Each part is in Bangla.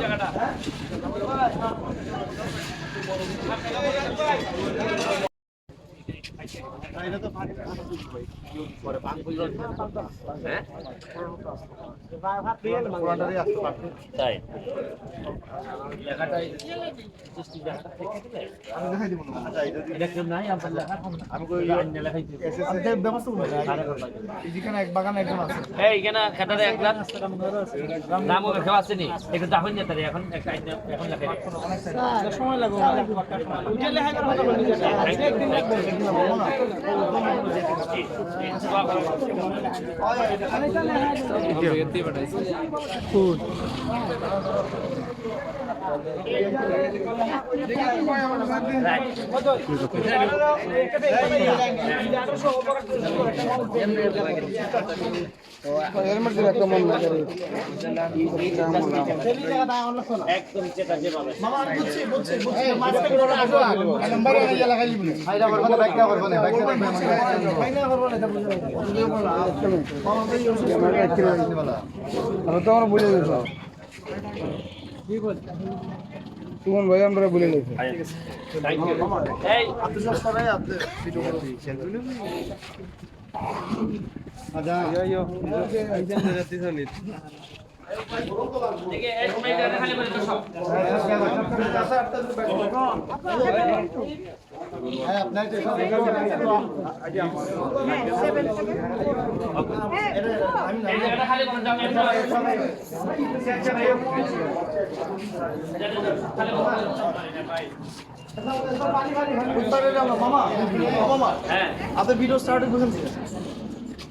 জায়গাটা তাই এখন সময় লাগবে একদম যেটা যেভাবে মামা বুঝছি বুঝছি তো আমরা বুঝে গেছো সুমন ভাই আমরা বলে চলি দেখে আপনার ভিডিও স্টার্ট বুঝেন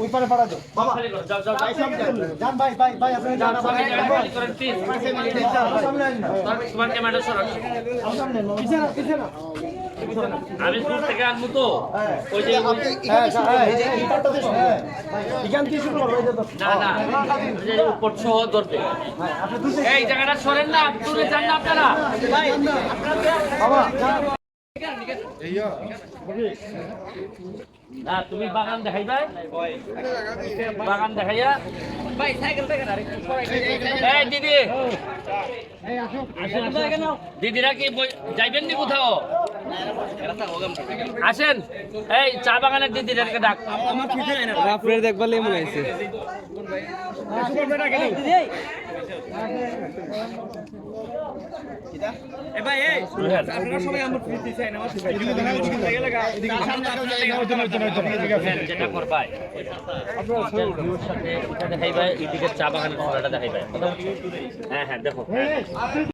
ওই পারে পাড়া দাও। করো, যাও যাও যাও। যান ভাই ভাই ভাই আপনি যান খালি করেন প্লিজ সামনে আসেন তোমার ক্যামেরা সরাও। সামনে পিছনে পিছনে আমি দূর থেকে আনব তো। ওই যে এখান থেকে শুরু করব এই না না উপর সহ ধরবে এই জায়গাটা সরেন না দূরে যান না আপনারা। বাবা না তুমি বাগান দেখাইবা বাগান দেখাইয়া। ভাই সাইকেল দেখেন এই দিদি। দিদিরা কি যাইবেন নি কোথাও? আসেন। এই চা বাগানের দিদিদেরকে ডাক। আপনার দেখবার লেমন আছে যেটা করবাই সাথে এদিকে চা বাগানের ফটোটা দেখাইবা। হ্যাঁ হ্যাঁ দেখো।